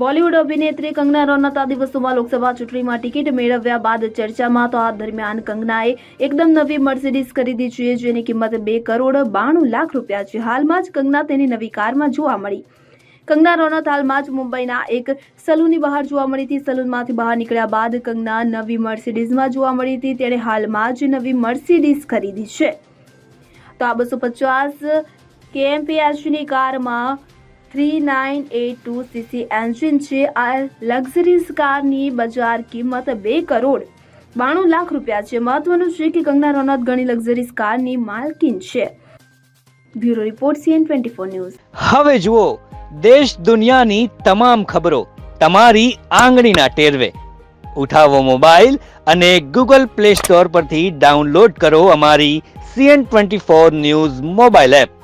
બોલિવૂડ અભિનેત્રી કંગના રનૌત આ દિવસોમાં લોકસભા ચૂંટણીમાં ટિકિટ મેળવ્યા બાદ ચર્ચામાં તો આ દરમિયાન કંગનાએ એકદમ નવી મર્સિડીઝ ખરીદી છે જેની કિંમત બે કરોડ બાણું લાખ રૂપિયા છે. હાલમાં જ કંગના તેની નવી કારમાં જોવા મળી. કંગના રનૌત હાલમાં જ મુંબઈના એક સલૂનની બહાર જોવા મળી હતી. સલૂનમાંથી બહાર નીકળ્યા બાદ કંગના નવી મર્સિડીઝમાં જોવા મળી હતી. તેણે હાલમાં જ નવી મર્સિડીઝ ખરીદી છે. તો આ બસો પચાસ કેએમપીએચની કારમાં three nine eight two CC engine છે આ લક્ઝરીઝ કારની બજાર કિંમત બે કરોડ બાણું લાખ રૂપિયા છે. મહત્વનું છે કે કંગના રનૌત ઘણી લક્ઝરીઝ કારની માલકીન છે. Bureau report CN twenty four news. હવે જુઓ, દેશ દુનિયાની તમામ ખબરો તમારી આંગળીના ટેરવે. ઉઠાવો મોબાઈલ અને ગૂગલ પ્લે સ્ટોર પરથી ડાઉનલોડ કરો અમારી CN twenty four news mobile app.